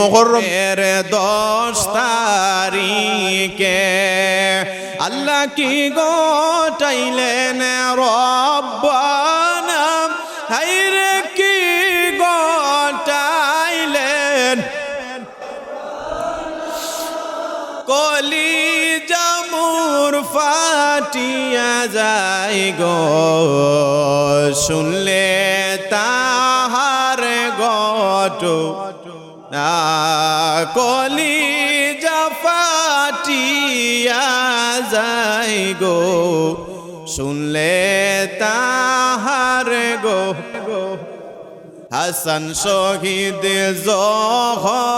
মোহরমের দশ তারিখে আল্লাহ কি গোটাইলেন রব্বানা? হাইরে কলি ফাটিয়া যায় গো গো, শুনলে তাহার গো। গো হাসান শহীদ জহরেতে,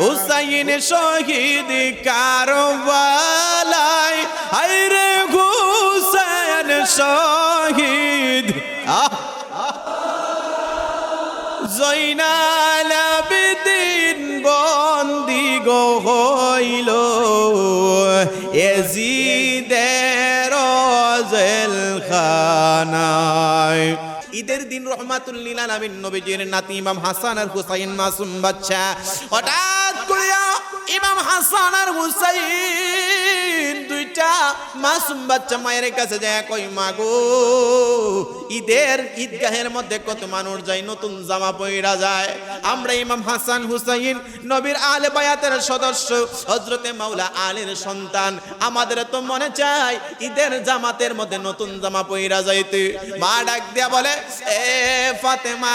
হুসাইন শহীদ কারবালায় হাইরে হুসেন শহীদ। আহ জৈনাল আবেদিন বন্দি গো হইল। এজিদের জেল খানায় ঈদের দিন রহমাতুল্লিল আলামিন নবীজির নাতি ইমাম হাসান আর হুসাইন মাসুম বাচ্চা হঠাৎ করিয়া ইমাম হাসান আর হুসাইন দুইটা মাসুম বাচ্চা মায়ের কাছে যায় কই মাগো, ঈদের ঈদগাহের মধ্যে কত মানুষ যায়, নতুন জামা পইরা যায়। আমরা ইমাম হাসান, হুসাইন, নবীর আলে বায়াতের সদস্য হজরতে মাওলা আলীর সন্তান। আমাদের তো মনে চায়, ঈদের জামাতের মধ্যে নতুন জামা পইরা যাইতে। মা ডাক দিয়া বলে, এ ফাতেমা,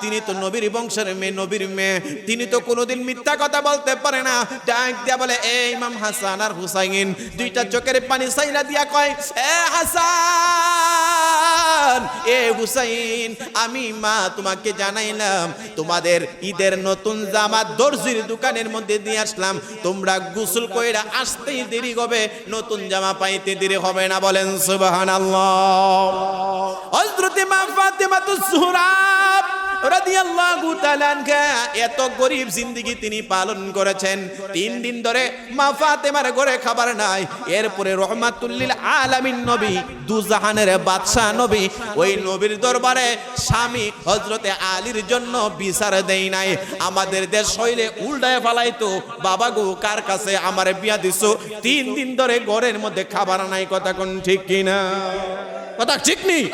তিনি তো নবীর বংশের মেয়ে, নবীর মেয়ে। তিনি তো কোনোদিন মিথ্যা কথা বলতে পারে না। ডাক দিয়া বলে, এ ইমাম হাসান আর হুসাইন, দুইটা চোখের পানি সাইলা দিয়া কয়, এ হাসান! এ হুসাইন, আমি মা তোমাকে জানাইলাম, তোমাদের ঈদের নতুন জামা দর্জির দোকানের মধ্যে দিয়ে আসলাম। তোমরা গোসল কইরা আসতেই দেরি হবে, নতুন জামা পাইতে দেরি হবে না বলেন সুবহানাল্লাহ। হযরতে মা ফাতেমা তো সুহরা রাদিয়াল্লাহু তাআলা আনহা, এত গরিব জিন্দেগি তিনি পালন করেছেন। তিন দিন ধরে মা ফাতেমার ঘরে খাবার নাই। এরপরে রহমাতুল্লিল আলামিন নবী, দুজাহানের বাদশাহ নবী ওই নবীর দরবারে স্বামী হজরতে আলীর জন্য বিচার দেই নাই। আমাদের দেশ হইলে উল্টায় ফালাইতো, বাবা গো, কার কাছে আমার বিয়া দিছো? তিন দিন ধরে ঘরের মধ্যে খাবার নাই। কথা কোন ঠিক কিনা? কথা ঠিক নেই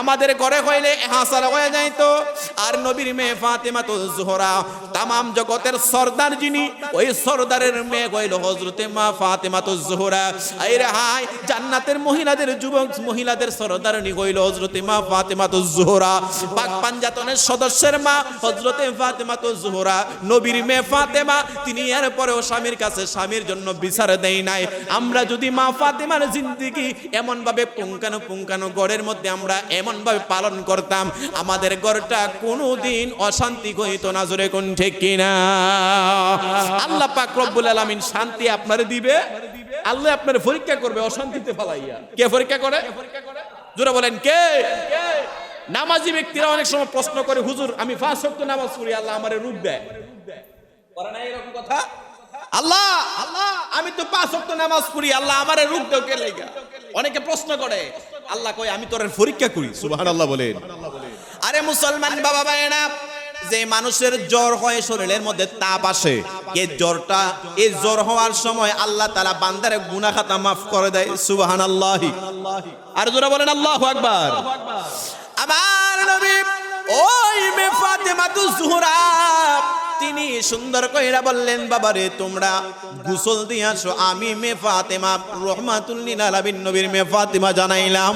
আমাদের ঘরে হইলে হাসার হয়ে যাইতো। আর নবীর মেয়ে ফাতেমা তো জোহরা তামাম জগতের সর্দার যিনি, ওই সর্দারের মেয়ে হইল হজরতে মা ফাতেমা তো জোহরা। এই রে হাই জান্নাতের মহিলাদের যুবক মহিলাদের সর্দারনি হইল হজরতে মা ফাতেমা তো জোহরা। পাক পাঞ্জাতনের সদস্যের মা হজরতে ফাতেমা তো জোহরা। নবীর মেয়ে ফাতেমা, তিনি এর পরেও স্বামীর কাছে স্বামীর জন্য বিচার দেয় নাই। আমরা যদি মা ফাতেমার জিন্দিগি এমন ভাবে পুঙ্কানো পুঙ্কানো গড়ের মধ্যে আমরা এমন ভাবে পালন করতাম, আমাদের গড়টা কোনোদিন অশান্তি হইতো না জোরে কোন ঠিক কিনা? আল্লাহ পাক রব্বুল আলামিন শান্তি আপনারে দিবে, আল্লাহ আপনার পরীক্ষা করবে অশান্তিতে ফালাইয়া। কে পরীক্ষা করে? জোরে বলেন, কে? নামাজি ব্যক্তিরা অনেক সময় প্রশ্ন করে, হুজুর, আমি পাঁচ শক্ত নামাজ পড়ি, আল্লাহ আমারে রূপ দেয়। করে না এরকম কথা? আল্লাহ আল্লাহ, আমি তো পাঁচ ওয়াক্ত নামাজ পড়ি, আল্লাহ আমারে রূপ দেও কে লাগা? অনেকে প্রশ্ন করে, আল্লাহ কই আমি তোর পরীক্ষা করি। সুবহানাল্লাহ বলেন। আরে মুসলমান বাবা ভাইরা যে মানুষের জ্বর হয় শরীরের মধ্যে তাপ আসে এই জ্বরটা এই জ্বর হওয়ার সময় আল্লাহ তারা বান্দারে গুনাহ খাতা মাফ করে দেয় সুবহানাল্লাহি। আর জোরা বলেন আল্লাহু আকবার। আমার নবী ওই মে ফাতেমা তু জুহরা তিনি সুন্দর কইরা বললেন বাবা রে তোমরা গুসল দিয়ে আসো। আমি মে ফাতেমা রহমাতুল্লিল নবীর মে ফাতেমা জানাইলাম,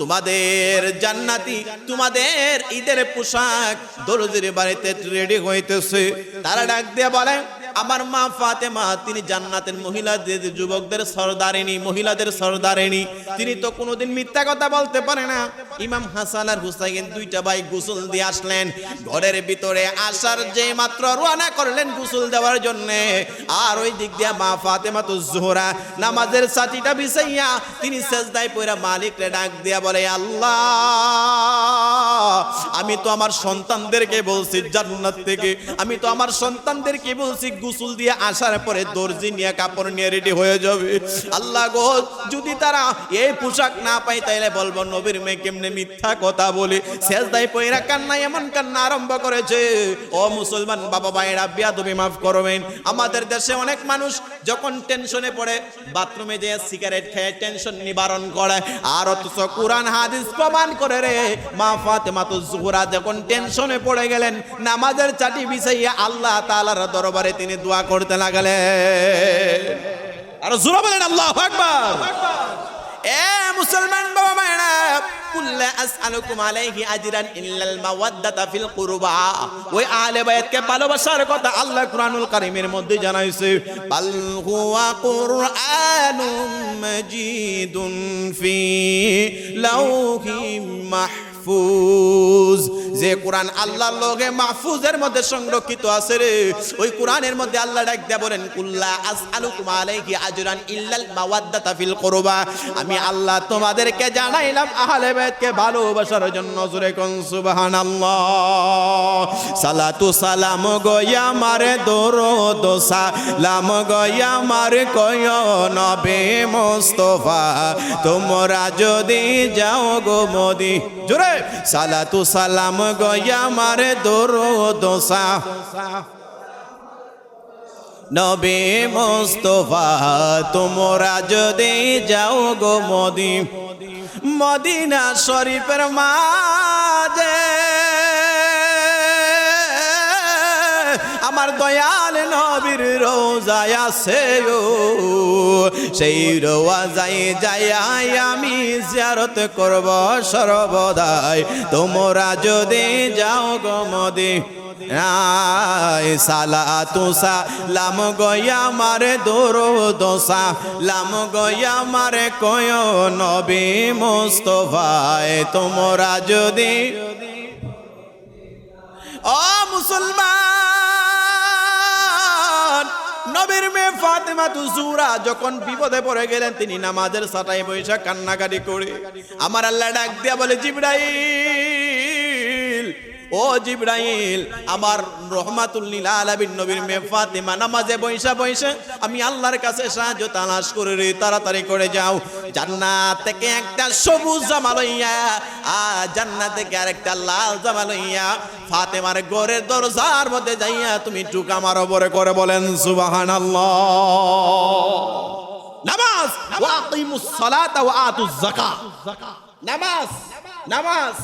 তোমাদের জান্নাতি, তোমাদের ঈদের পোশাক দরজির বাড়িতে রেডি হইতেছে। তারা ডাক দিয়ে বলে আমার মা ফাতেমা, তিনি জান্নাতের মহিলাদের, যুবকদের সর্দারিনী, মহিলাদের সর্দারিনী। তিনি তো কোনোদিন মিথ্যা কথা বলতে পারে না। ইমাম হাসান আর হুসাইন দুইটা ভাই গোসল দিয়ে আসলেন। ঘরের ভিতরে আসার যে মাত্র রওনা করলেন গোসল দেওয়ার জন্য। আর ওই দিক দিয়ে মা ফাতেমা তো জোহরা, নামাজের সাথীটা বিছাইয়া তিনি সেজদায় পয়রা মালিকরে ডাক দিয়া বলে, আল্লাহ, আমি তো আমার সন্তানদেরকে বলছি জান্নাত থেকে, আমি তো আমার সন্তানদেরকে বলছি গোসল দিয়ে আসার পরে দর্জি নিয়ে, কাপড় নিয়ে রেডি হয়ে যাবে। আল্লাহ গো, যদি তারা এই পোশাক না পায়, তাইলে বলব, নবীর মেয়ে কেমনে মিথ্যা কথা বলে? শেষ দায় পয়রা কান্না, এমন কান্না আরম্ভ করেছে। ও মুসলমান বাবা ভাইয়েরা বিয়া তুমি মাফ করবেন। আমাদের দেশে অনেক মানুষ যখন টেনশনে পড়ে বাথরুমে যে সিগারেট খেয়ে টেনশন নিবারণ করে। আর অথচ কোরআন, হাদিস প্রমাণ করে রে, মা ফাতেমা তো যখন টেনশনে পড়ে গেলেন, নামাজের চাটি বিছাইয়া আল্লাহ তাআলার দরবারে তিনি দোয়া করতে লাগলেন। আর জোরা বলেন, আল্লাহু আকবার। এ মুসলমান বাবা মায়েরা ওই আল্লাহ মধ্যে ফি যে কোরআন আল্লাহর লগে মাহফুজের মধ্যে সংরক্ষিত আছে রে, ওই কোরআনের মধ্যে আল্লাহ ডাক দেয়া বলেন, কুল্লা আসআলুকুম আলাইহি আজরান ইল্লাল মাওয়াদ্দাতা ফিল কুরবা। আমি আল্লাহ তোমাদেরকে জানাইলাম, আহলে বাইতকে ভালোবাসার জন্য, জোরে কোন সুবহানাল্লাহ। সালাতু সালাম গয়া মারে দরুদ, সালাম গয়া মারে কয় নবে মুস্তাফা। তোমরা যদি যাও গো মোদি জোরে সালাতু সালাম গয়া মারে দোসা নবে মোস্তফা, তোমরা যদি যাও গো মদি মদিনা শরীফের মাঝে। আমার দয়াল নবীর রোজায় আছে সেই রোয়া যাই আমি জিয়ারত করব সর্বদাই। তোমরা যদি যাও গো মদি আয় সালা তুসা লাম গয়া মারে দোরো দোসা লাম গয়া মারে কয় নবী মুস্তফায়, তোমরা যদি ও মুসলমান! নবীর মেয়ে ফাতেমা তুজুরা যখন বিপদে পড়ে গেলেন, তিনি নামাজের সাটাই বৈশাখ কান্নাকাটি করে। আমার আল্লাহ ডাক দিয়া বলে, জিব্রাইল! ও জিব্রাইল, আমার রহমাতুল্লিল আলামিন নবীর মেয়ে ফাতেমা, নামাজে বৈশা বৈশা আমি আল্লাহর কাছে সাহায্য তালাশ করে রে, তাড়াতাড়ি করে যাও। জান্নাত থেকে একটা সবুজ জামা লইয়া, আর জান্নাত থেকে আরেকটা লাল জামা লইয়া ফাতেমার ঘরের দরজার মধ্যে যাইয়া তুমি টুকা মারো বরে করে বলেন, সুবহানাল্লাহ। নামাজ, ওয়া আকিমুস সালাতা ওয়া আতুজ যাকাত। নামাজ নামাজ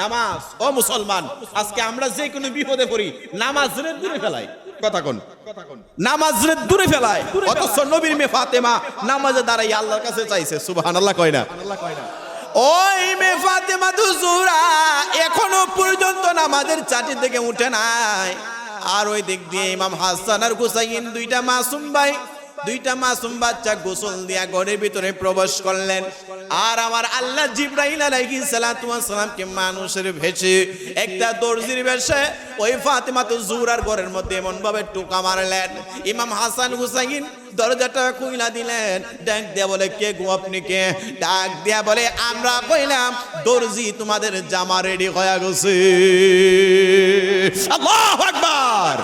নামাজ। ও মুসলমান, আজকে আমরা যে কোনো বিপদে পড়ি নামাজ রে দূরে ফেলাই। কথা কোন? নামাজ দূরে ফাতেমা কাছে চাইছে ওই মে ফাতেমা এখনও পর্যন্ত নামাজের চাটি থেকে উঠে নাই। আর ওই দিক দিয়ে ইমাম হাসান আর দুইটা মাসুম ভাই দুইটা মাসুম বাচ্চা গোসল দিয়া ঘরের ভিতরে প্রবেশ করলেন। আর আমার আল্লাহ জিব্রাহিল আলাইহিস সালাতু ওয়াস সালামকে মানুষের ভেসে একটা দর্জির বেশে ওই ফাতেমা তো জুরার ঘরের মধ্যে এমন ভাবে টোকা মারলেন। ইমাম হাসান হুসাইন দরজাটা খুইলা দিলেন। ডাক দিয়া বলে, কে গো আপনি কে? ডাক দিয়া বলে, আমরা কইলাম, দর্জি তোমাদের জামা রেডি হয়ে গেছে। আল্লাহু আকবার!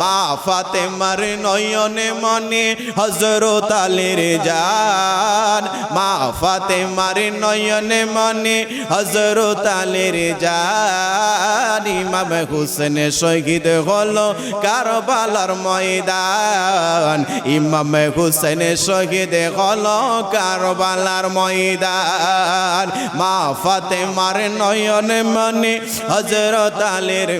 মা ফাতেমার নয়নে মনে হজরত আলীর জান। মা ফাতেমার নয়নে মনে হজরত আলীর জান। ইমাম হুসেন শহীদ হলো কারবালার ময়দান। ইমাম হুসেন শহীদ হলো কারবালার ময়দান। মা ফাতেমার নয়নে মনে হজরত আলীর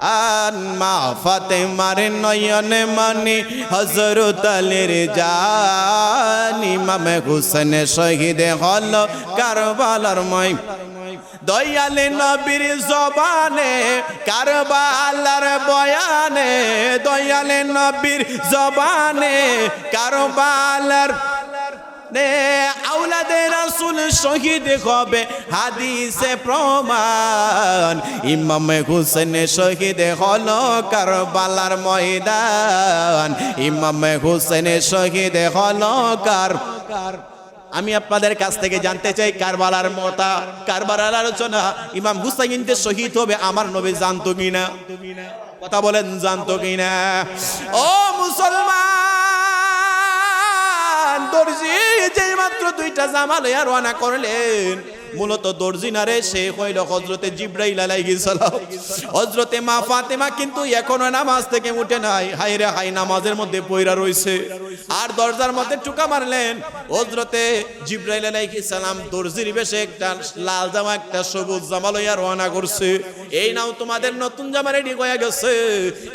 আন। মা ফাতেমার নয়নে মনি হজরত আলীর জান। ইমাম হুসেন শহীদ হল কারবালার ময় দয়ালে নবীর জবানে, কারবালার বয়ানে, দয়ালে নবীর জবানে, কারবালার নে আউলাদে রাসূল শহীদ হবে, হাদিসে প্রমাণ। ইমাম হুসেন শহীদ হলো কারবালার ময়দান। ইমাম হুসেন শহীদ হলো কার আমি আপনাদের কাছ থেকে জানতে চাই কারবালার মতা, কারবালার আলোচনা। ইমাম হুসাইন যে শহীদ হবে আমার নবী জানতো কিনা? কথা বলেন, জানতো কিনা? ও মুসলমান, দর্জি, যেই মাত্র দুইটা জামা লইয়া রওনা করলেন মূলত দর্জি না রে সে হইল হজরতে জিব্রাইল আলাইহিস সালাম। হজরতে মা ফাতেমা কিন্তু এখনও নামাজ থেকে উঠে নাই। হাই রে হাই নামাজের মধ্যে পয়রা রইছে। আর দরজার মধ্যে টুকা মারলেন। হজরতে জিব্রাইল আলাইহিস সালাম দর্জির বেশে একটা লাল জামা, একটা সবুজ জামা লইয়া রওনা করছে। এই নাও তোমাদের নতুন জামা রেডি হয়ে গেছে।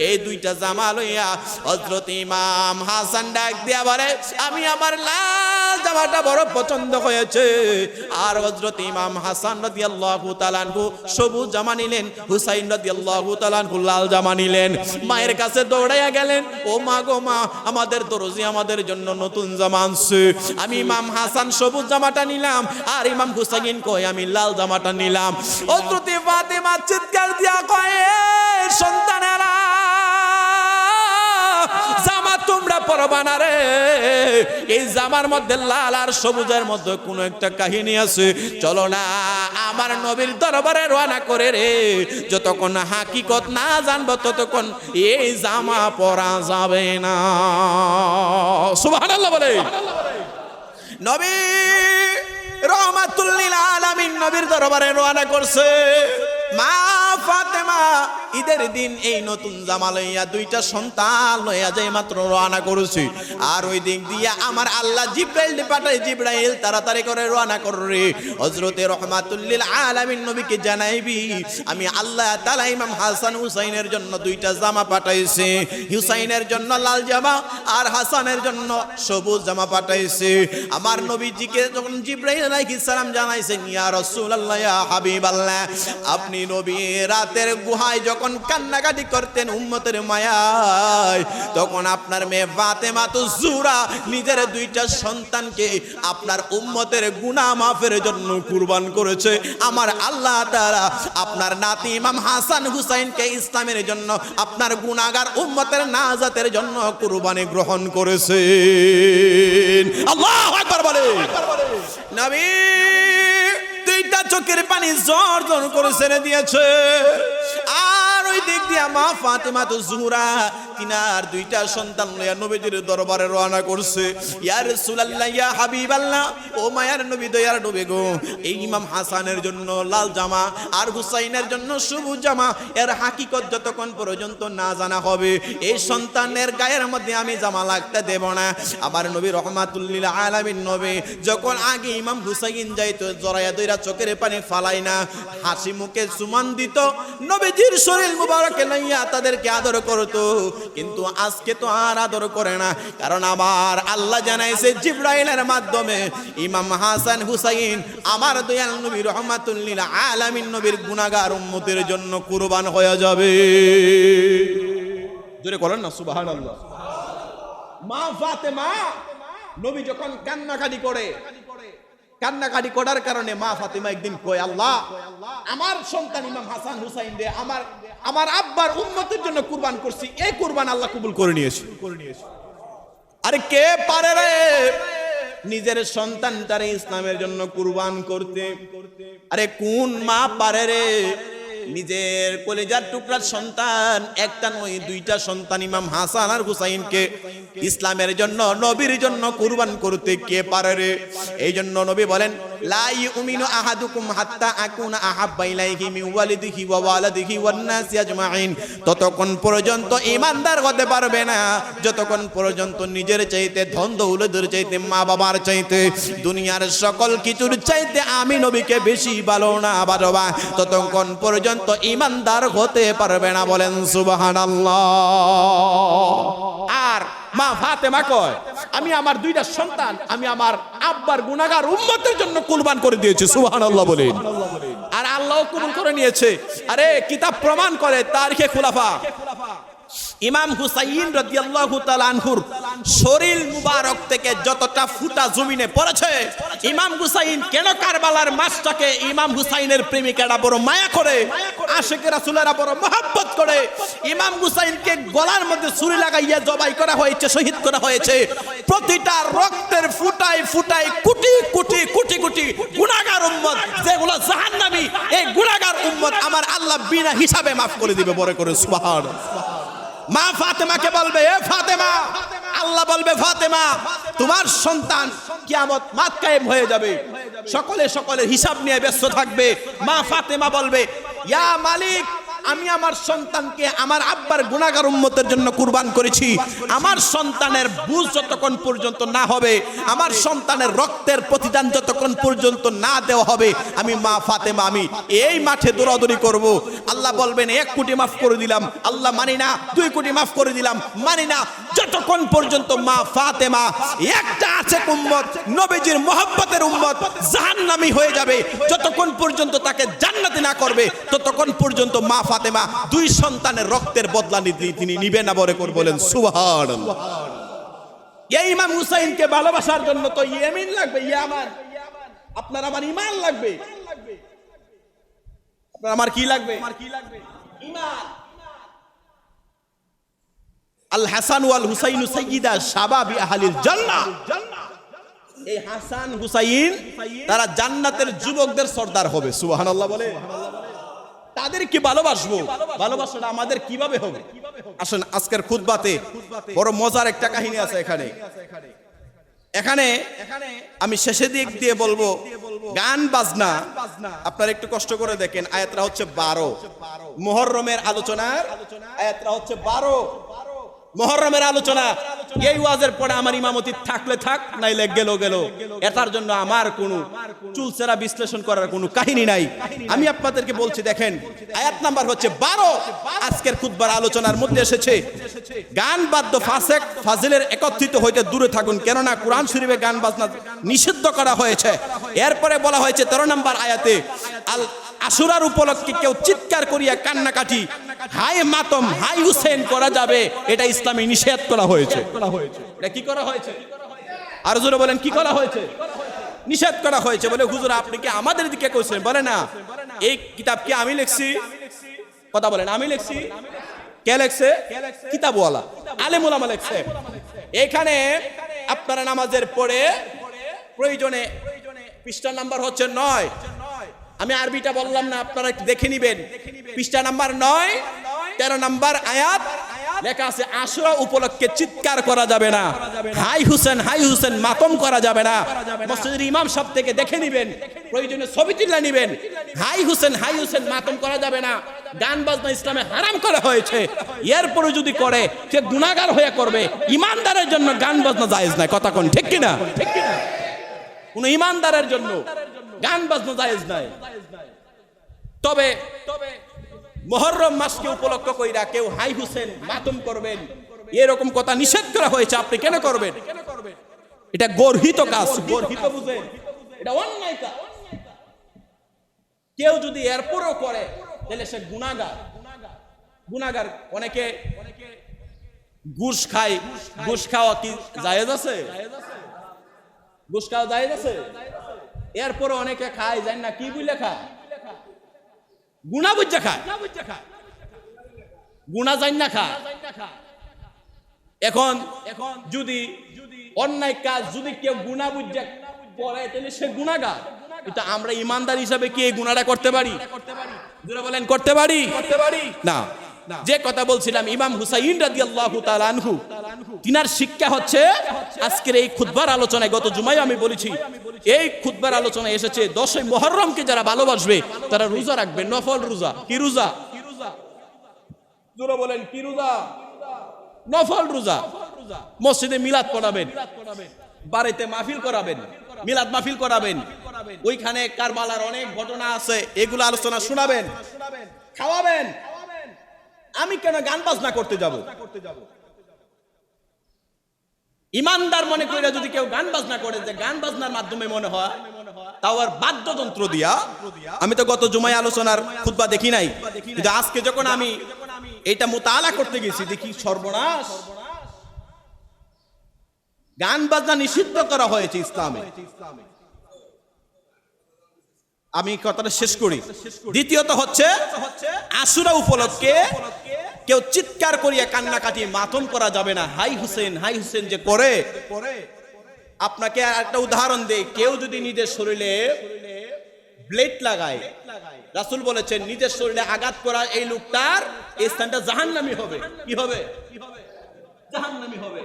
এই দুইটা জামা লইয়া হজরত ইমাম হাসান ডাক দিয়া বলে, আমি আমার লাল জামাটা বড় পছন্দ হয়েছে। আর হজরত ইমাম হাসান রাদিয়াল্লাহু তাআলা আনহু সবুজ জামা নিলেন, হুসাইন রাদিয়াল্লাহু তাআলা আনহু লাল জামা নিলেন। মায়ের কাছে দৌড়াইয়া গেলেন, ও মা গো মা, আমাদের দরজি আমাদের জন্য নতুন জামা আনছে। আমি ইমাম হাসান সবুজ জামাটা নিলাম, আর ইমাম হুসাইন কয়, আমি লাল জামাটা নিলাম। হযরতে ফাতেমা চিৎকার দিয়া কয়, "এ সন্তানেরা তোমরা পরবা না রে। এই জামার মধ্যে লাল আর সবুজের মধ্যে কোনো একটা কাহিনী আছে। চলো না, আমার নবীর দরবারে রওনা করে রে। যতক্ষণ হাকিকত না জানব, ততক্ষণ এই জামা পরা যাবে না। সুবহানাল্লাহ বলে। নবী রহমাতুল্লিল আলামিন নবীর দরবারে রওনা করছে। মা ফাতেমা ঈদের দিন এই নতুন জামা লইয়া দুইটা সন্তান লইয়া যাই মাত্র রওনা করেছি। আর ওই দিক দিয়া আমার আল্লাহ জিব্রাইল পাঠাই জিব্রাইল তাড়াতাড়ি করে রওনা কররে। হযরতে রহমাতুল্লিল আলামিন নবীকে জানাইবি, আমি আল্লাহ তাআলা ইমাম হাসান হুসাইনের জন্য দুইটা জামা পাঠাইছে। হুসাইনের জন্য লাল জামা আর হাসানের জন্য সবুজ জামা পাঠাইছে। আমার নবীজিকে যখন জিব্রাইল আলাইহিস সালাম জানাইছেন, ইয়া রাসূলুল্লাহ, ইয়া হাবিবাল্লাহ, আপনি নবী, রাতের গুহায় যখন কান্নাকাটি করতেন উম্মতের মায়ায়, তখন আপনার মেয়ে ফাতেমা তো জুরা নিজের দুইটা সন্তানকে আপনার উম্মতের গুনাহ মাফের জন্য কুরবান করেছে। আমার আল্লাহ তারা আপনার নাতি ইমাম হাসান হুসাইনকে ইসলামের জন্য, আপনার গুনাহগার উম্মতের নাজাতের জন্য কুরবানি গ্রহণ করেছে নবী, দুইটা চোখের পানি জোর জোর করে ছেড়ে দিয়েছে। দিক দিয়া মা ফাতেমা তো জুহরা তিনার দুইটা সন্তান লইয়া নবীজির দরবারে রওনা করছে। ইয়া রাসূলুল্লাহ, ইয়া হাবিবাল্লাহ, ও মায়ার নবী, দয়ার নবী গো। এই ইমাম হাসানের জন্য লাল জামা, আর হুসাইনের জন্য সবুজ জামা, এর হাকিকত যতক্ষণ পর্যন্ত না জানা হবে, এই সন্তানের গায়ের মধ্যে আমি জামা লাগতে দেব না। আমার নবী রহমাতুল্লিল আলামিন নবী, যখন আগে ইমাম হুসাইন যাইতো জরায়া দইরা চোখের পানি ফালাই না, হাসি মুখে সুমান দিত, নবীজির শরীর মুবারকে লইয়া তাদেরকে আদর করতো। কিন্তু আজকে তো আর আদর করে না। কারণ আমার আল্লাহ জানাইছে জিব্রাইলের মাধ্যমে ইমাম হাসান হুসাইন আমার দয়াল নবী রহমাতুল্লিল আলামিন নবীর গুনাহগার উম্মতের জন্য কুরবান হয়ে যাবে। জোরে করেন না, সুবহানাল্লাহ। মা ফাতেমা, নবী যখন কান্নাকাটি করে কান্নাকাটি করার কারণে মা ফাতেমা একদিন কয়, আল্লাহ, আমার সন্তান ইমাম হাসান হুসাইন রে, আমার আমার আব্বার উন্নতির জন্য কুরবান করছি, এই কুরবান আল্লাহ কবুল করে নিয়েছে। আরে কে পারে রে? নিজের সন্তানটারে ইসলামের জন্য কুরবান করতে। আরে কোন মা পারে রে? নিজের কলেজার টুকরার সন্তান, একটা নয়, দুইটা সন্তান ইমাম হাসান আর হুসাইনকে ইসলামের জন্য, নবীর জন্য কুরবান করতে কে পারে রে? এই জন্য নবী বলেন, লা ইউমিনু আহাদুকুম হাত্তা আকুনা আহাব্বা ইলাইহি মিন ওয়ালিদিহি ওয়া ওয়ালাদিহি ওয়ান নাসি আজমাইন। ততক্ষণ পর্যন্ত ইমানদার হতে পারবে না, যতক্ষণ পর্যন্ত নিজের চাইতে ধন, দৌলতের চাইতে মা বাবার চাইতে, দুনিয়ার সকল কিছুর চাইতে আমি নবীকে বেশি ভালো না বারবা ততক্ষণ পর্যন্ত ইমানদার হতে পারবে না বলেন সুবাহান আর মা ফাতেমা কয় আমি আমার দুইটা সন্তান আমি আমার আব্বার গুনাগার উম্মতের জন্য কুলবান করে দিয়েছি সুবহানাল্লাহ বলেন। আর আল্লাহ কবুল করে নিয়েছে আরে কিতাব প্রমাণ করে তারিখে খুলাফা। ইমাম হুসাইন রাদিয়াল্লাহু তাআলা আনহুর শরীর মুবারক থেকে যতটা ফুটা জমিনে পড়েছে, ইমাম হুসাইন কেন কারবালার মাছটাকে ইমাম হুসাইনের প্রেমিকারা বড় মায়া করে, আশেকের রাসূলেরা বড় মহব্বত করে, ইমাম হুসাইনকে গলার মধ্যে ছুরি লাগাইয়া জবাই করা হয়েছে, শহীদ করা হয়েছে। প্রতিটা রক্তের ফুটায় ফুটায় কোটি কোটি কোটি কোটি গুনাহগার উম্মত, যেগুলো জাহান্নামী, এই গুনাহগার উম্মত আমার আল্লাহ বিনা হিসাবে মাফ করে দিবে, বড় করে সুবহানাল্লাহ মা ফাতেমাকে বলবে, এ ফাতেমা। আল্লাহ বলবে, ফাতেমা, তোমার সন্তান কিয়ামত মাত কায়েম হয়ে যাবে। সকলে সকলের হিসাব নিয়ে ব্যস্ত থাকবে। মা ফাতেমা বলবে, ইয়া মালিক আমি আমার সন্তানকে আমার আব্বার গুণাগার উম্মতের জন্য কুরবান করেছি। আমার সন্তানের বুঝ যতক্ষণ পর্যন্ত না হবে, আমার সন্তানের রক্তের প্রতিদান যতক্ষণ পর্যন্ত না দেওয়া হবে, আমি মা ফাতেমা, আমি এই মাঠে দৌড়াদৌড়ি করব। আল্লাহ বলবেন, এক কোটি মাফ করে দিলাম। আল্লাহ, মানি না। দুই কোটি মাফ করে দিলাম। মানি না। যতক্ষণ পর্যন্ত মা ফাতেমা একটা আছে উম্মত নবীজির মোহাব্বতের উম্মত জাহান্নামী হয়ে যাবে যতক্ষণ পর্যন্ত তাকে জান্নাতি না করবে ততক্ষণ পর্যন্ত মা ফাতেমা দুই সন্তানের রক্তের বদলা নিতে তিনি নিবে না বলে করে বলেন সুবহানাল্লাহ। এই ইমাম হুসাইনকে ভালোবাসার জন্য তো ইয়েমিন লাগবে ইয়ামান। আপনার আমার ইমান লাগবে। আপনার আমার কি লাগবে? ইমান। আল হাসান ওয়াল হুসাইন শাবাবি আহলিল জান্নাহ। এই হাসান, হুসাইন, তারা জান্নাতের যুবকদের সর্দার হবে, সুবহানাল্লাহ বলে। ভালোবাসবো? ভালোবাসাটা আমাদের কীভাবে হবে? আসেন, আজকের খুতবাতে বড় মজার একটা কাহিনী আছে এখানে। এখানে আমি শেষে দিক দিয়ে বলব, গান বাজনা, আপনারা একটু কষ্ট করে দেখেন, আয়াতরা হচ্ছে বারো। মোহররমের আলোচনার আয়াতরা হচ্ছে বারো। মহরমের আলোচনা। এই ওয়াজের পরে আমার ইমামতি থাকলে থাক, নাইলে গেল গেল এটার জন্য আমার কোনো চুলসেরা বিশ্লেষণ করার কোনো কাহিনী নাই। আমি আপনাদেরকে বলছি, দেখেন, আয়াত নাম্বার হচ্ছে বারো। আজকের খুদবার আলোচনার মধ্যে এসেছে, গান বাদ্য ফাসেক ফাজিলের একত্রিত হইতে দূরে থাকুন। কেননা কোরআন শরীফে গান বাজনা নিষিদ্ধ করা হয়েছে। এরপরে বলা হয়েছে তেরো নম্বর আয়াতে, আল আশুরার উপলক্ষে কেউ চিৎকার করিয়া কান্নাকাটি হাই মাতম হাই হুসেন করা যাবে, এটা ইসলামে নিষেধ করা হয়েছে। এটা কি করা হয়েছে? আর জোরে বলেন, কি করা হয়েছে? নিষেধ করা হয়েছে বলে হুজুর, আপনি কি আমাদের দিকে কইছেন? বলে না। এই কিতাব কি আমি লিখছি? কথা বলেন, আমি লিখছি? কে লেখছে? কিতাবওয়ালা। আলেমুল আমা লেখছে। এখানে আপনারা নামাজের পরে প্রয়োজনে পৃষ্ঠা নাম্বার হচ্ছে নয়। আমি আরবিটা বললাম না, আপনারা দেখে নিবেন। পৃষ্ঠা নাম্বার নয়, তেরো নাম্বার আয়াত, লেখা আছে, আশুরা উপলক্ষে চিৎকার করা যাবে না। হাই হুসেন হাই হুসেন, মাতম করা যাবে না। মসজিদের ইমাম সব থেকে দেখে নিবেন প্রয়োজনে ছবি তুলে নিবেন। হাই হুসেন হাই হুসেন, মাতম করা যাবে না। গান বাজনা ইসলামে হারাম করা হয়েছে। এরপরে যদি করে, সে গুণাগার হয়ে করবে। ইমানদারের জন্য গান বাজনা জায়েজ নাই কথা কোন ঠিক কিনা ঠিক কিনা? কোন ইমানদারের জন্য। গান বাজনা জায়েজ নাই। তবে মহররম মাসকে উপলক্ষ কইরা কেউ হাই হুসেন মাতম করবেন, এরকম কথা নিষেধ করা হয়েছে, আপনি কেন করবেন? এটা গর্হিত কাজ, গর্হিত বুঝেন। এটা অন্যায় কাজ। কেউ যদি এরপরও করে, তাহলে সে গুনাগার গুনাগার অনেকে ঘুষ খায়। ঘুষ খাওয়া কি জায়েজ আছে? ঘুষ খাওয়া জায়েজ আছে? এরপরে অনেকে খায় জানি না কি বুঝলে খায় গুণা বুঝা খায় গুণা জান না খায় এখন এখন যদি অন্যায় কাজ যদি কেউ গুণা বুঝা করে তাহলে সে গুণাগার। কিন্তু আমরা ইমানদার হিসাবে কি এই গুণাটা করতে পারি? জোরে বলেন করতে পারি? করতে পারি। না। যে কথা বলছিলাম ইমাম হুসাইন রাদিয়াল্লাহু তাআলা আনহু তিনার শিক্ষা হচ্ছে, আজকের এই খুতবার আলোচনায় গত জুমায় আমি বলেছি, এই খুতবার আলোচনায় এসেছে দশই মহররমকে যারা ভালোবাসবে, তারা রোজা রাখবে। নফল রোজা। কি রোজা? বলেন, কি রোজা? নফল রোজা। মসজিদে মিলাদ পড়াবেন, বাড়িতে মাহফিল করাবেন, মিলাদ মাহফিল করাবেন। ওইখানে কারবালার অনেক ঘটনা আছে, এগুলো আলোচনা শোনাবেন, খাওয়াবেন। আমি কেন গান বাজনা করতে যাব? ইমানদার মনে করে যদি কেউ গান বাজনা করে, যে গান বাজনার মাধ্যমে মনে হয়, তাও আর বাদ্যযন্ত্র দিয়া। আমি তো গত জুমাই আলোচনার খুতবা দেখি নাই। কিন্তু আজকে যখন আমি এটা মোতালা করতে গেছি, দেখি সর্বনাশ। গান বাজনা নিষিদ্ধ করা হয়েছে ইসলামে। আমি কথাটা শেষ করি। দ্বিতীয়ত হচ্ছে, আশুরা উপলক্ষে কেউ চিৎকার করিয়া কান্নাকাটি মাতম করা যাবে না। হাই হুসেন হাই হুসেন যে করে। আপনাকে একটা উদাহরণ দেই। কেউ যদি নিজের শরীরে ব্লেড লাগায়, রাসুল বলেছেন, নিজের শরীরে আঘাত করা এই লোকটার এই স্থানটা জাহান্নামী হবে। কি হবে? জাহান্নামী হবে।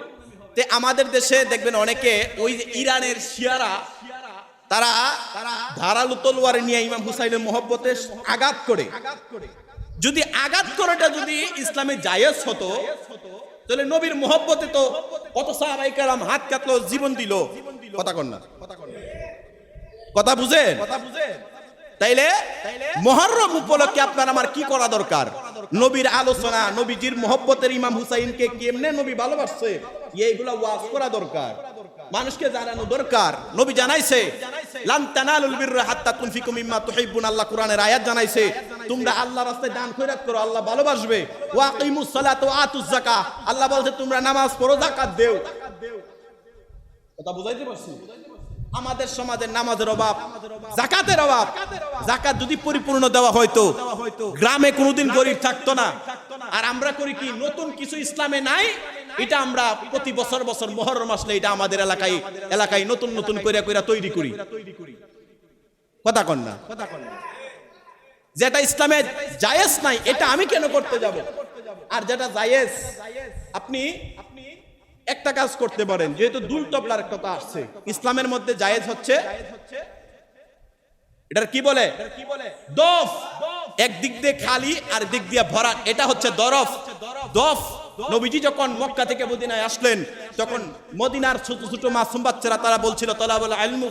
তে আমাদের দেশে দেখবেন অনেকে, ওই ইরানের শিয়ারা, তারা ধারালো তলোয়ার নিয়ে ইমাম হুসাইনের মহব্বতে আঘাত করে। যদি আঘাত করাটা যদি ইসলামে জায়েজ হতো, তাহলে নবীর মহব্বতে তো কত সাহাবাই কালাম হাত কাটলো জীবন দিল। কথা কন না। কথা বুঝেন? তাইলে মহরম উপলক্ষে আপনার আমার কি করা দরকার? নবীর আলোচনা, নবীজির মহব্বতের ইমাম হুসাইনকে কেমনে নবী ভালোবাসছে? এইগুলা ওয়াজ করা দরকার। মানুষকে জানানো দরকার। নবী জানাইছে বিররা হাত্তা মিম্মা কোরআনের আয়াত জানাইছে, তোমরা আল্লাহর রাস্তায় দান খয়রাত করো, আল্লাহ ভালোবাসবে। ওয়া আকিমুস সালাত ওয়া আতুজ যাকাত আল্লাহ বলছে, তোমরা নামাজ পড়ো, যাকাত দেও। কথা বুঝাইতে পারছি? আমাদের সমাজের নামাজের অভাব জাকাতের অভাব। জাকাত যদি পরিপূর্ণ দেওয়া হয়তো, গ্রামে কোনোদিন গরিব থাকতো না। আর আমরা করি কি, নতুন কিছু ইসলামে নাই এটা আমরা প্রতি বছর বছর মহরম আসলে এটা আমাদের এলাকায় এলাকায় নতুন নতুন কইরা কইরা তৈরি করি। কথা কন না। যেটা ইসলামে জায়েজ নাই, এটা আমি কেন করতে যাব? আর যেটা জায়েজ, আপনি একটা কাজ করতে পারেন, যেহেতু দুল তবলার কথা আসছে। ইসলামের মধ্যে জায়েজ হচ্ছে, এটার কি বলে? দফ। এক দিক দিয়ে খালি, আর দিক দিয়ে ভরা এটা হচ্ছে দরফ। দফ নবীজি যখন মক্কা থেকে মদিনায় আসলেন, তখন মদিনার ছোট ছোট মাসুম বাচ্চারা তারা বলছিল তলা বলে আলমু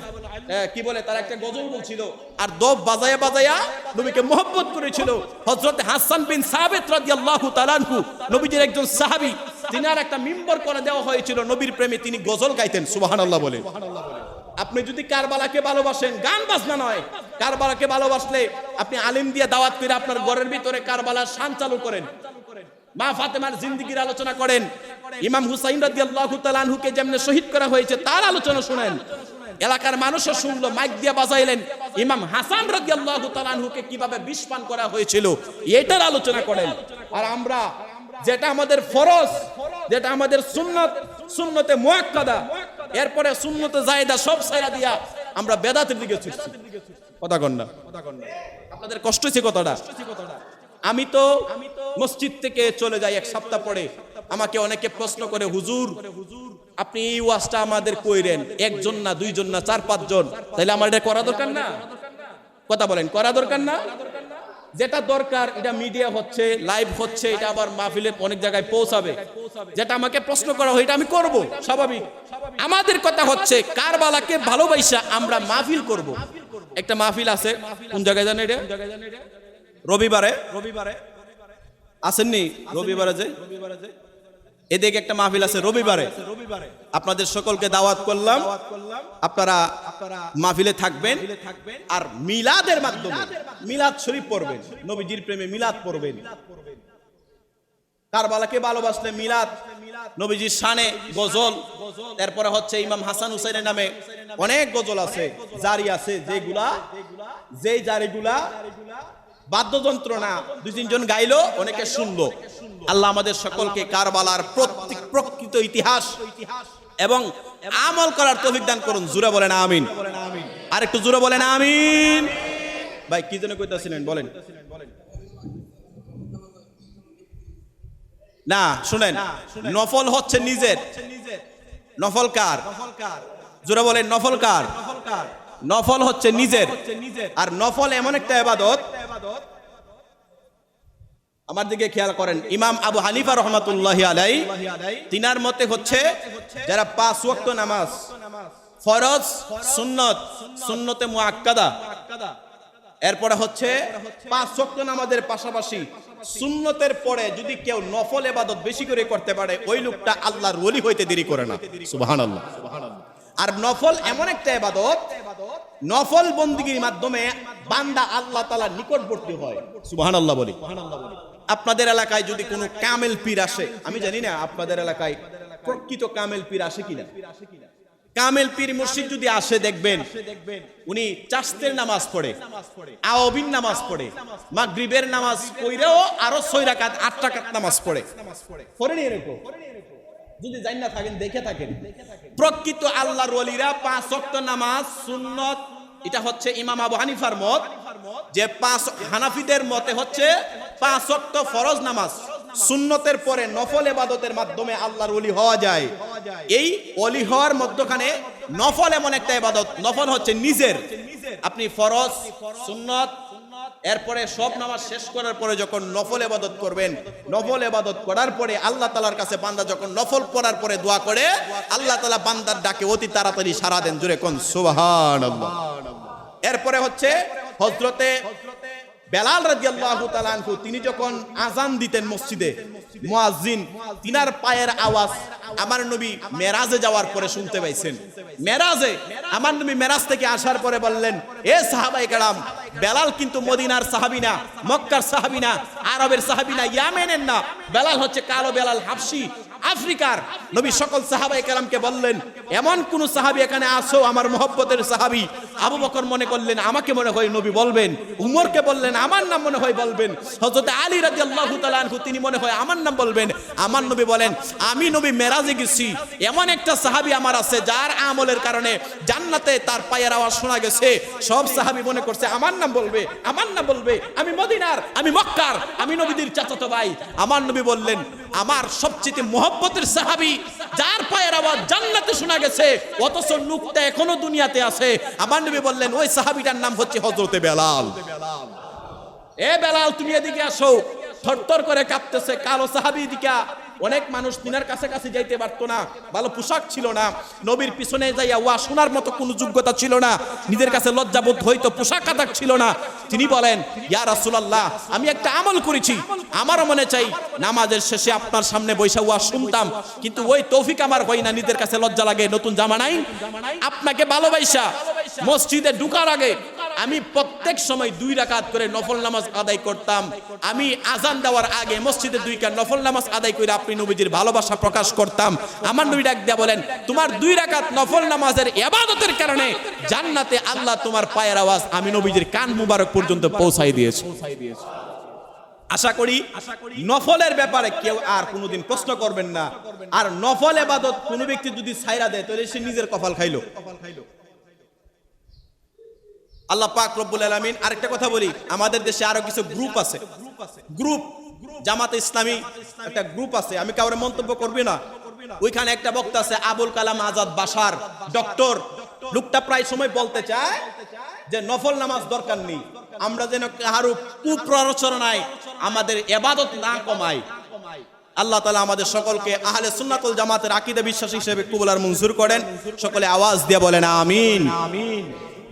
কি বলে? তারা একটা গজল বলছিল, আর দফ বাজায়া বাজায়া নবীকে মোহব্বত করেছিল। হযরত হাসান বিন সাবিত রাদিয়াল্লাহু তাআলা আনহু, নবীজির একজন সাহাবী, তিনার একটা মিম্বর করে দেওয়া হয়েছিল, নবীর প্রেমে তিনি গজল গাইতেন, সুবহানাল্লাহ বলে। আপনি যদি কারবালাকে ভালোবাসেন, গান বাজনা নয়। কারবালাকে ভালোবাসলে আপনি আলিম দিয়ে দাওয়াত করে আপনার ঘরের ভিতরে কারবালার শান চালু করেন। মা ফাতেমার জিন্দিগির আলোচনা করেন। ইমাম হুসাইন আনহুকে যেমনে শহীদ করা হয়েছে, তার আলোচনা শুনেন। এলাকার মানুষও শুনলো, মাইক দিয়ে বাজাইলেন। ইমাম হাসান আনহুকে কীভাবে বিষ করা হয়েছিল, এটার আলোচনা করেন। আর আমরা, যেটা আমাদের ফরজ, যেটা আমাদের সুন্নত, সুন্নতে মুয়াক্কাদা, এরপরে সুন্নতে জায়েদা সব সাইরা দিয়া আমরা বেদাতের দিকে ছুটছি। কথা কন না। আপনাদের কষ্ট হচ্ছে কথাটা। আমি তো মসজিদ থেকে চলে যাই এক সপ্তাহ পরে। আমাকে অনেকে প্রশ্ন করে, হুজুর, আপনি এই ওয়াজটা আমাদের কইরেন। একজন না, দুইজন না, চার, পাঁচজন। তাহলে আমার এটা করা দরকার না? কথা বলেন, করা দরকার না? যেটা দরকার, এটা মিডিয়া হচ্ছে, লাইভ হচ্ছে, এটা আবার মাহফিলের অনেক জায়গায় পৌঁছাবে। যেটা আমাকে প্রশ্ন করা হয়, এটা আমি করব, স্বাভাবিক। আমাদের কথা হচ্ছে, কারবালাকে ভালোবাসা আমরা মাহফিল করব। একটা মাহফিল আছে, কোন জায়গায় জানেন এটা? রবিবারে রবিবারে আসেননি? রবিবারে যে? এদিকে একটা মাহফিল আছে রবিবারে। আপনাদের সকলকে দাওয়াত করলাম। আপনারা মাহফিলে থাকবেন। আর মিলাদের মাধ্যমে মিলাদ শরীফ পড়বেন। নবীজির প্রেমে মিলাদ পড়বেন। কারবালাকে ভালোবাসলে মিলাদ। নবীজির শানে গজল। তারপরে হচ্ছে ইমাম হাসান হুসাইনের নামে অনেক গজল আছে জারি আছে। যেগুলা যেই জারিগুলা বাদ্যযন্ত্র না দুই তিনজন গাইলো, অনেকে শুনলো। আল্লাহ আমাদের সকলকে কারবালার প্রত্যেক প্রকৃত ইতিহাস এবং আমল করার তৌফিক দান করুন। জুড়ে বলেন আমিন। আর একটু জুড়ে বলেন আমিন। ভাই, কি জন্য কইতাছিলেন, বলেন। না, শুনেন, নফল হচ্ছে নিজের। নফল কার? জোরে বলেন, নফল কার? নফল হচ্ছে নিজের। আর নফল এমন একটা এবাদত আমার দিকে খেয়াল করেন, ইমাম আবু হানিফা রহমাতুল্লাহ আলাই তিনার মতে হচ্ছে যারা পাঁচ ওয়াক্ত নামাজ, ফরজ, সুন্নত, সুন্নতে মুআক্কাদা, এরপরে হচ্ছে পাঁচ ওয়াক্ত নামাজের পাশাপাশি সুন্নতের পরে যদি কেউ নফল এবাদত বেশি করে করতে পারে, ওই লোকটা আল্লাহর ওলি হইতে দেরি করে না। সুবহানাল্লাহ। আর নফল এমন একটা এবাদত নফল বন্দিগির মাধ্যমে বান্দা আল্লাহ তালা নিকটবর্তী হয়। সুবহানাল্লাহ বলি। আপনাদের এলাকায় যদি কোনো কামেল পীর আসে, আমি জানি না আপনাদের এলাকায় প্রকৃত কামেল পীর আসে কিনা। কামেল পীর মুর্শিদ যদি আসে, দেখবেন উনি চাস্তের নামাজ পড়ে আওবিন নামাজ পড়ে, মাগরিবের নামাজ কইরেও আরও ছয় রাকাত, আট রাকাত নামাজ পড়ে। পড়েনি এরকম? যদি জানি না থাকেন দেখে থাকেন। প্রকৃত আল্লাহর ওয়ালিরা পাঁচ ওয়াক্ত নামাজ সুন্নত এটা হচ্ছে ইমাম আবু হানিফার মত যে পাঁচ হানাফিদের মতে হচ্ছে পাঁচ ওয়াক্ত ফরজ নামাজ। সুন্নতের পরে নফল এবাদতের মাধ্যমে আল্লাহর ওলি হওয়া যায়। এই অলি হওয়ার মধ্যখানে নফল এমন একটা এবাদত নফল হচ্ছে নিজের। আপনি ফরজ সুন্নত এরপরে সব নামাজ শেষ করার পরে যখন নফল এবাদত করবেন, নফল এবাদত করার পরে আল্লাহ তালার কাছে বান্দা যখন নফল করার পরে দোয়া করে, আল্লাহ তালা বান্দার ডাকে অতি তাড়াতাড়ি সারা দেন জুড়ে কোন সুবাহান এরপরে হচ্ছে হজরতে বেলাল রাদিয়াল্লাহু তাআলা আনহু, তিনি যখন আজান দিতেন মসজিদে, মুয়াজ্জিন, তিনার পায়ের আওয়াজ আমার নবী মেরাজে যাওয়ার পরে শুনতে পাইছেন। মেরাজে আমার নবী মেরাজ থেকে আসার পরে বললেন, এ সাহাবায়ে কেরাম, বেলাল কিন্তু মদিনার সাহাবী না, মক্কার সাহাবী না, আরবের সাহাবী না, ইয়ামেনের না। বেলাল হচ্ছে কালো বেলাল হাবশি আফ্রিকার নবী সকল সাহাবাই কেরামকে বললেন, এমন কোন সাহাবি এখানে আসো, আমার মহব্বতের সাহাবি। আবু বকর মনে করলেন, আমাকে মনে হয় নবী বলবেন। উমরকে বললেন, আমার নাম মনে হয় বলবেন। হযরত আলী তাআলা আনহু, তিনি মনে হয় আমার নাম বলবেন। আমার নবী বলেন, আমি নবী মেরাজে গেছি। এমন একটা সাহাবি আমার আছে, যার আমলের কারণে জান্নাতে তার পায়ের আওয়াজ শোনা গেছে। সব সাহাবি মনে করছে, আমার নাম বলবে, আমার নাম বলবে। আমি মদিনার, আমি মক্কার, আমি নবীদের চাচাতো ভাই। আমার নবী বললেন আমার সবচেয়ে মহব্বতের সাহাবি, যার পায়ের আওয়াজ জান্নাতে শোনা গেছে, অথচ নুকটা এখনও দুনিয়াতে আছে। আমার নবী বললেন, ওই সাহাবিটার নাম হচ্ছে হজরতে বেলাল। এ বেলাল, তুমি এদিকে আসো। থরথর করে কাঁপতেছে, কালো সাহাবি দিকা অনেক মানুষ তিনার কাছে কাছে যাইতে পারতো না, ভালো পোশাক ছিল না, নবীর পিছনে যাইয়া ওয়া শোনার মতো কোনো যোগ্যতা ছিল না, নিজের কাছে লজ্জাবোধ হইতো, পোশাক আদাক ছিল না। তিনি বলেন, ইয়া রাসূলুল্লাহ, আমি একটা আমল করেছি আমারও মনে চাই নামাজের শেষে আপনার সামনে বৈশা ওয়া শুনতাম, কিন্তু ওই তৌফিক আমার হয় না, নিজের কাছে লজ্জা লাগে, নতুন জামা নাই, আপনাকে ভালোবাসা, মসজিদে ঢুকার আগে আমি প্রত্যেক সময় দুই রাকাত করে নফল নামাজ আদায় করতাম। আমি আজান দেওয়ার আগে মসজিদে দুই কাত নফল নামাজ আদায় করে আপনি নবীজির ভালোবাসা প্রকাশ করতাম। আমার নবী ডাক দিয়া বলেন, তোমার দুই রাকাত নফল নামাজের ইবাদতের কারণে জান্নাতে আল্লাহ তোমার পায়ের আওয়াজ আমি নবীজির কান মুবারক পর্যন্ত পৌঁছাই দিয়েছি। আশা করি নফলের ব্যাপারে কেউ আর কোনোদিন প্রশ্ন করবেন না। আর নফল এবাদত কোনো ব্যক্তি যদি ছাইরা দেয়, তাহলে সে নিজের কপাল খাইলো। আল্লাহ পাক রব্বুল আলামিন আরেকটা কথা বলি। আমাদের দেশে আরও কিছু গ্রুপ আছে। গ্রুপ জামাতে ইসলামী একটা গ্রুপ আছে। আমি কাউরে মন্তব্য করবি না। ওইখানে একটা বক্তা আছে, আবুল কালাম আজাদ বাসার ডক্টর। লোকটা প্রায় সময় বলতে চায় যে নফল নামাজ দরকার নেই। আমরা যেন কারও কুপ্ররচনায় আমাদের এবাদত না কমাই। আল্লাহ তালা আমাদের সকলকে আহলে সুন্নাতুল জামাতের আকিদা বিশ্বাস হিসেবে কবুল আর মঞ্জুর করেন। সকলে আওয়াজ দিয়ে বলেন আমিন আমিন।